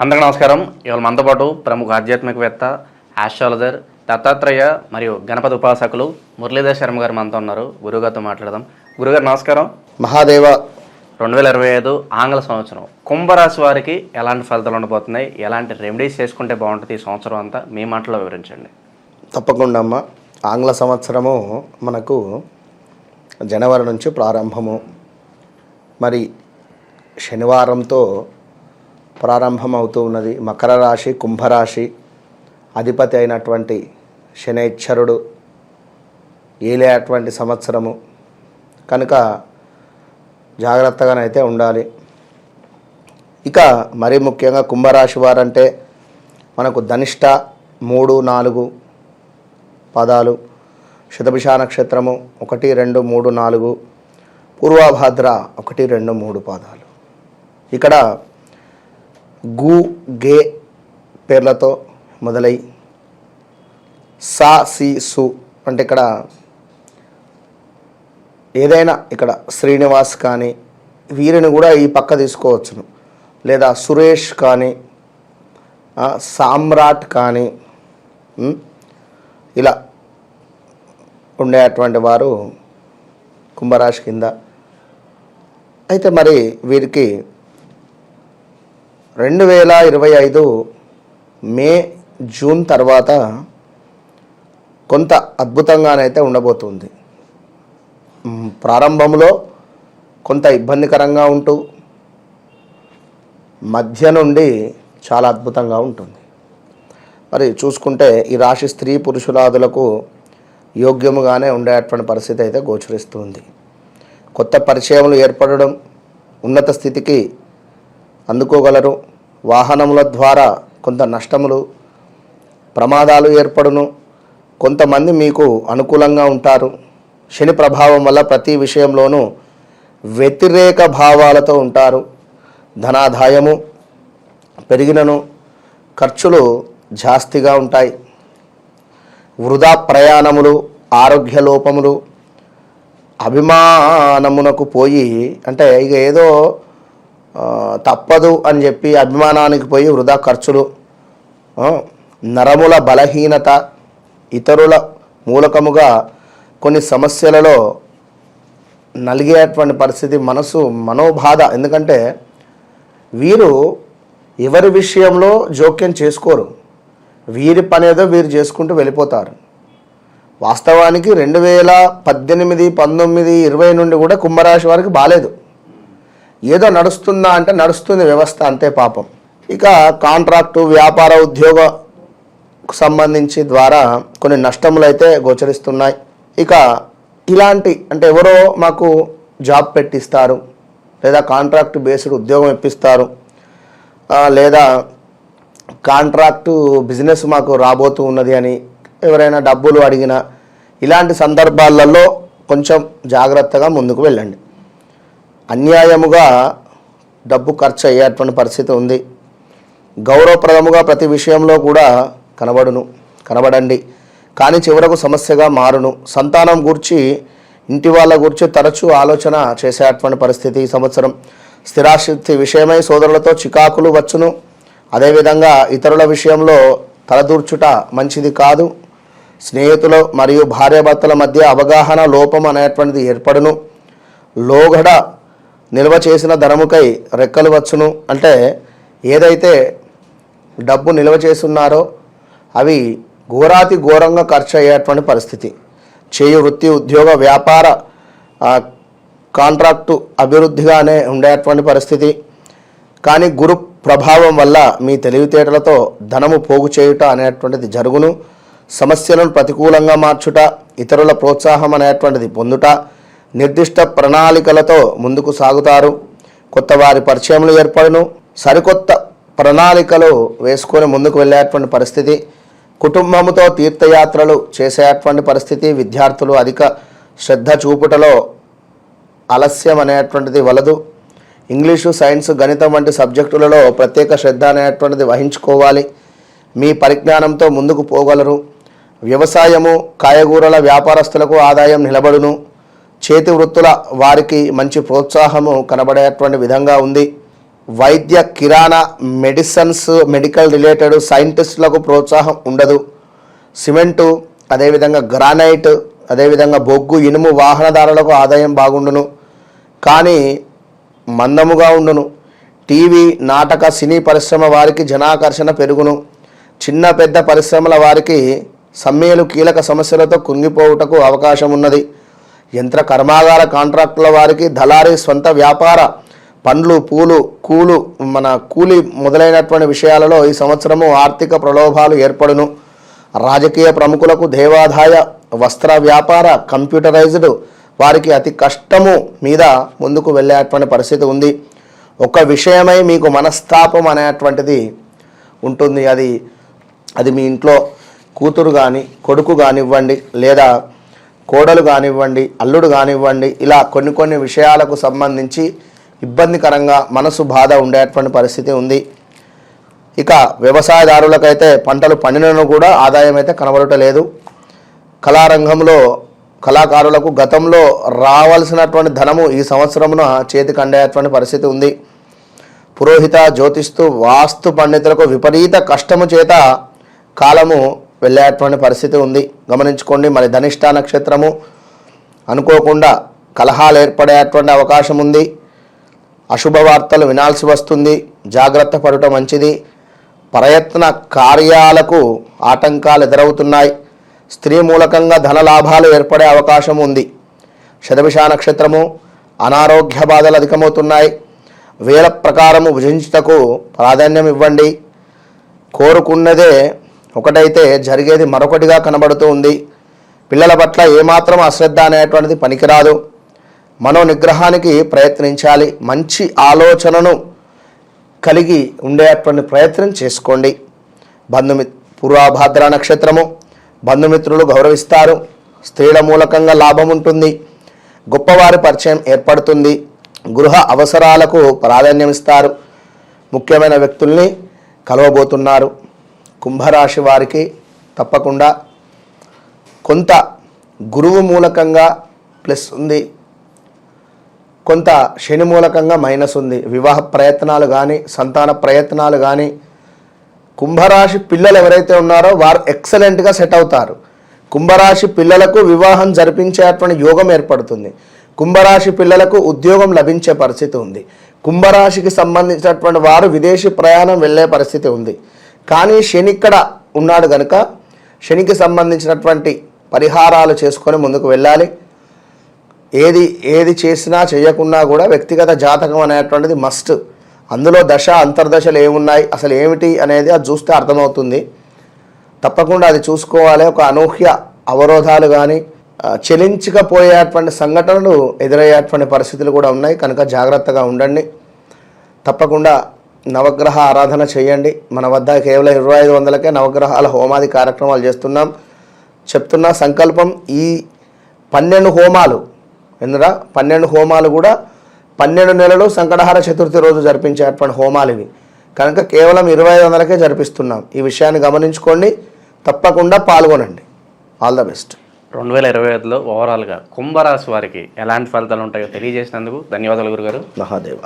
అందరికీ నమస్కారం. ఇవాళ మనతో పాటు ప్రముఖ ఆధ్యాత్మికవేత్త ఆస్ట్రాలజర్ దత్తాత్రేయ మరియు గణపతి ఉపాసకులు మురళీధర్ శర్మ గారు మనతో ఉన్నారు. గురుగారితో మాట్లాడదాం. గురుగారు నమస్కారం. మహాదేవ. రెండు వేల ఇరవై ఐదు ఆంగ్ల సంవత్సరం. కుంభరాశి వారికి ఎలాంటి ఫలితాలు ఉండబోతున్నాయి? ఎలాంటి రెమెడీస్ చేసుకుంటే బాగుంటుంది ఈ సంవత్సరం అంతా? మీ మాటలో వివరించండి. తప్పకుండా అమ్మ. ఆంగ్ల సంవత్సరము మనకు జనవరి నుంచి ప్రారంభము. మరి శనివారంతో ప్రారంభం అవుతూ ఉన్నది. మకర రాశి కుంభరాశి అధిపతి అయినటువంటి శనైశ్వరుడు ఏలేటువంటి సంవత్సరము. కనుక జాగ్రత్తగానైతే ఉండాలి. ఇక మరీ ముఖ్యంగా కుంభరాశి వారంటే మనకు ధనిష్ట మూడు నాలుగు పదాలు శతభిష నక్షత్రము ఒకటి రెండు మూడు నాలుగు పూర్వభాద్ర ఒకటి రెండు మూడు పాదాలు. ఇక్కడ గు గే పేర్లతో మొదలై సా సి సు అంటే ఇక్కడ ఏదైనా ఇక్కడ శ్రీనివాస్ కానీ వీరిని కూడా ఈ పక్క తీసుకోవచ్చును. లేదా సురేష్ కానీ సామ్రాట్ కానీ ఇలా ఉండేటువంటి వారు కుంభరాశి కింద. అయితే మరి వీరికి రెండు వేల ఇరవై ఐదు మే జూన్ తర్వాత కొంత అద్భుతంగానైతే ఉండబోతుంది. ప్రారంభంలో కొంత ఇబ్బందికరంగా ఉంటూ మధ్య నుండి చాలా అద్భుతంగా ఉంటుంది. మరి చూసుకుంటే ఈ రాశి స్త్రీ పురుషులాదులకు యోగ్యముగానే ఉండేటువంటి పరిస్థితి అయితే గోచరిస్తుంది. కొత్త పరిచయములు ఏర్పడడం ఉన్నత స్థితికి అందుకోగలరు. వాహనముల ద్వారా కొంత నష్టములు ప్రమాదాలు ఏర్పడును. కొంతమంది మీకు అనుకూలంగా ఉంటారు. శని ప్రభావం వల్ల ప్రతి విషయంలోనూ వ్యతిరేక భావాలతో ఉంటారు. ధనాదాయము పెరిగినను ఖర్చులు జాస్తిగా ఉంటాయి. వృధా ప్రయాణములు ఆరోగ్య లోపములు అభిమానమునకు పోయి అంటే ఇక ఏదో తప్పదు అని చెప్పి అభిమానానికి పోయి వృధా ఖర్చులు నరముల బలహీనత ఇతరుల మూలకముగా కొన్ని సమస్యలలో నలిగేటువంటి పరిస్థితి మనసు మనోబాధ. ఎందుకంటే వీరు ఎవరి విషయంలో జోక్యం చేసుకోరు. వీరి పని ఏదో వీరు చేసుకుంటూ వెళ్ళిపోతారు. వాస్తవానికి రెండు వేల పద్దెనిమిది పంతొమ్మిది ఇరవై నుండి కూడా కుంభరాశి వారికి బాలేదు. ఏదో నడుస్తుందా అంటే నడుస్తుంది వ్యవస్థ అంతే పాపం. ఇక కాంట్రాక్టు వ్యాపార ఉద్యోగ సంబంధించి ద్వారా కొన్ని నష్టములు అయితే గోచరిస్తున్నాయి. ఇక ఇలాంటి అంటే ఎవరో మాకు జాబ్ పెట్టిస్తారు లేదా కాంట్రాక్ట్ బేస్డ్ ఉద్యోగం ఇప్పిస్తారు. లేదా కాంట్రాక్టు బిజినెస్ మాకు రాబోతూ ఉన్నది అని ఎవరైనా డబ్బులు అడిగినా ఇలాంటి సందర్భాలలో కొంచెం జాగ్రత్తగా ముందుకు వెళ్ళండి. అన్యాయముగా డబ్బు ఖర్చు అయ్యేటువంటి పరిస్థితి ఉంది. గౌరవప్రదముగా ప్రతి విషయంలో కూడా కనబడును కనబడండి. కానీ చివరకు సమస్యగా మారును. సంతానం గూర్చి ఇంటి వాళ్ళ గురించి తరచూ ఆలోచన చేసేటువంటి పరిస్థితి ఈ సంవత్సరం. స్థిరాశక్తి విషయమై సోదరులతో చికాకులు వచ్చును. అదేవిధంగా ఇతరుల విషయంలో తలదూర్చుట మంచిది కాదు. స్నేహితులు మరియు భార్యాభర్తల మధ్య అవగాహన లోపం అనేటువంటిది ఏర్పడును. లోగడ నిల్వ చేసిన ధనముకై రెక్కలు వచ్చును. అంటే ఏదైతే డబ్బు నిల్వ చేస్తున్నారో అవి ఘోరాతి ఘోరంగా ఖర్చు అయ్యేటువంటి పరిస్థితి. చేయు వృత్తి ఉద్యోగ వ్యాపార కాంట్రాక్టు అభివృద్ధిగానే ఉండేటువంటి పరిస్థితి. కానీ గురు ప్రభావం వల్ల మీ తెలివితేటలతో ధనము పోగు చేయుట అనేటువంటిది జరుగును. సమస్యలను ప్రతికూలంగా మార్చుట ఇతరుల ప్రోత్సాహం అనేటువంటిది పొందుట నిర్దిష్ట ప్రణాళికలతో ముందుకు సాగుతారు. కొత్త వారి పరిచయములు ఏర్పడును. సరికొత్త ప్రణాళికలు వేసుకొని ముందుకు వెళ్ళేటువంటి పరిస్థితి. కుటుంబముతో తీర్థయాత్రలు చేసేటువంటి పరిస్థితి. విద్యార్థులు అధిక శ్రద్ధ చూపుటలో ఆలస్యం అనేటువంటిది వలదు. ఇంగ్లీషు సైన్స్ గణితం వంటి సబ్జెక్టులలో ప్రత్యేక శ్రద్ధ అనేటువంటిది వహించుకోవాలి. మీ పరిజ్ఞానంతో ముందుకు పోగలరు. వ్యవసాయము కాయగూరల వ్యాపారస్తులకు ఆదాయం నిలబడును. చేతి వృత్తుల వారికి మంచి ప్రోత్సాహము కనబడేటువంటి విధంగా ఉంది. వైద్య కిరాణా మెడిసిన్స్ మెడికల్ రిలేటెడ్ సైంటిస్టులకు ప్రోత్సాహం ఉండదు. సిమెంటు అదేవిధంగా గ్రానైట్ అదేవిధంగా బొగ్గు ఇనుము వాహనదారులకు ఆదాయం బాగుండును. కానీ మందముగా ఉండును. టీవీ నాటక సినీ పరిశ్రమ వారికి జనాకర్షణ పెరుగును. చిన్న పెద్ద పరిశ్రమల వారికి సమ్మెలు కీలక సమస్యలతో కుంగిపోవుటకు అవకాశం ఉన్నది యంత్ర కర్మాగార కాంట్రాక్టుల వారికి దళారీ స్వంత వ్యాపార పండ్లు పూలు కూలు మన కూలి మొదలైనటువంటి విషయాలలో ఈ సంవత్సరము ఆర్థిక ప్రలోభాలు ఏర్పడును. రాజకీయ ప్రముఖులకు దేవాదాయ వస్త్ర వ్యాపార కంప్యూటరైజ్డ్ వారికి అతి కష్టము మీద ముందుకు వెళ్ళేటువంటి పరిస్థితి ఉంది. ఒక విషయమై మీకు మనస్తాపం అనేటువంటిది ఉంటుంది. అది అది మీ ఇంట్లో కూతురు కానీ కొడుకు కానివ్వండి లేదా కోడలు కానివ్వండి అల్లుడు కానివ్వండి ఇలా కొన్ని కొన్ని విషయాలకు సంబంధించి ఇబ్బందికరంగా మనసు బాధ ఉండేటువంటి పరిస్థితి ఉంది. ఇక వ్యవసాయదారులకైతే పంటలు పండినను కూడా ఆదాయం అయితే కనబడటలేదు. కళారంగంలో కళాకారులకు గతంలో రావాల్సినటువంటి ధనము ఈ సంవత్సరమున చేతికి అందేటువంటి పరిస్థితి ఉంది. పురోహిత జ్యోతిస్తు వాస్తు పండితులకు విపరీత కష్టము చేత కాలము వెళ్ళేటువంటి పరిస్థితి ఉంది. గమనించుకోండి మరి ధనిష్ట నక్షత్రము అనుకోకుండా కలహాలు ఏర్పడేటువంటి అవకాశం ఉంది. అశుభ వార్తలు వినాల్సి వస్తుంది. జాగ్రత్త పడటం మంచిది. ప్రయత్న కార్యాలకు ఆటంకాలు ఎదురవుతున్నాయి. స్త్రీ మూలకంగా ధన లాభాలు ఏర్పడే అవకాశం ఉంది. శతభిష నక్షత్రము అనారోగ్య బాధలు అధికమవుతున్నాయి. వేల ప్రకారము భుజించుటకు ప్రాధాన్యం ఇవ్వండి. కోరుకున్నదే ఒకటైతే జరిగేది మరొకటిగా కనబడుతూ ఉంది. పిల్లల పట్ల ఏమాత్రం అశ్రద్ధ అనేటువంటిది పనికిరాదు. మనో నిగ్రహానికి ప్రయత్నించాలి. మంచి ఆలోచనను కలిగి ఉండేటువంటి ప్రయత్నం చేసుకోండి. బంధుమి పూర్వభాద్ర నక్షత్రము. బంధుమిత్రులు గౌరవిస్తారు. స్త్రీల మూలకంగా లాభం ఉంటుంది. గొప్పవారి పరిచయం ఏర్పడుతుంది. గృహ అవసరాలకు ప్రాధాన్యం ఇస్తారు ముఖ్యమైన వ్యక్తుల్ని కలవబోతున్నారు. కుంభరాశి వారికి తప్పకుండా కొంత గురువు మూలకంగా ప్లస్ ఉంది. కొంత శని మూలకంగా మైనస్ ఉంది. వివాహ ప్రయత్నాలు కానీ సంతాన ప్రయత్నాలు కానీ కుంభరాశి పిల్లలు ఎవరైతే ఉన్నారో వారు ఎక్సలెంట్గా సెట్ అవుతారు. కుంభరాశి పిల్లలకు వివాహం జరిపించేటువంటి యోగం ఏర్పడుతుంది. కుంభరాశి పిల్లలకు ఉద్యోగం లభించే పరిస్థితి ఉంది. కుంభరాశికి సంబంధించినటువంటి వారు విదేశీ ప్రయాణం వెళ్ళే పరిస్థితి ఉంది. కానీ శని ఇక్కడ ఉన్నాడు కనుక శనికి సంబంధించినటువంటి పరిహారాలు చేసుకొని ముందుకు వెళ్ళాలి. ఏది ఏది చేసినా చేయకున్నా కూడా వ్యక్తిగత జాతకం అనేటువంటిది మస్ట్ అందులో దశ అంతర్దశలు ఏమున్నాయి అసలు ఏమిటి అనేది అది చూస్తే అర్థమవుతుంది. తప్పకుండా అది చూసుకోవాలి. ఒక అనూహ్య అవరోధాలు కానీ చెలించకపోయేటువంటి సంఘటనలు ఎదురయ్యేటువంటి పరిస్థితులు కూడా ఉన్నాయి. కనుక జాగ్రత్తగా ఉండండి. తప్పకుండా నవగ్రహ ఆరాధన చేయండి. మన వద్ద కేవలం ఇరవై ఐదు వందలకే నవగ్రహాల హోమాది కార్యక్రమాలు చేస్తున్నాం. చెప్తున్న సంకల్పం ఈ పన్నెండు హోమాలు. ఎందురా? పన్నెండు హోమాలు కూడా పన్నెండు నెలలు సంకటహార చతుర్థి రోజు జరిపించేటువంటి హోమాలు ఇవి. కనుక కేవలం ఇరవై ఐదు వందలకే జరిపిస్తున్నాం. ఈ విషయాన్ని గమనించుకోండి. తప్పకుండా పాల్గొనండి. ఆల్ ద బెస్ట్ రెండు వేల ఇరవై ఐదులో ఓవరాల్గా కుంభరాశి వారికి ఎలాంటి ఫలితాలు ఉంటాయో తెలియజేసినందుకు ధన్యవాదాలు గురుగారు. మహాదేవ.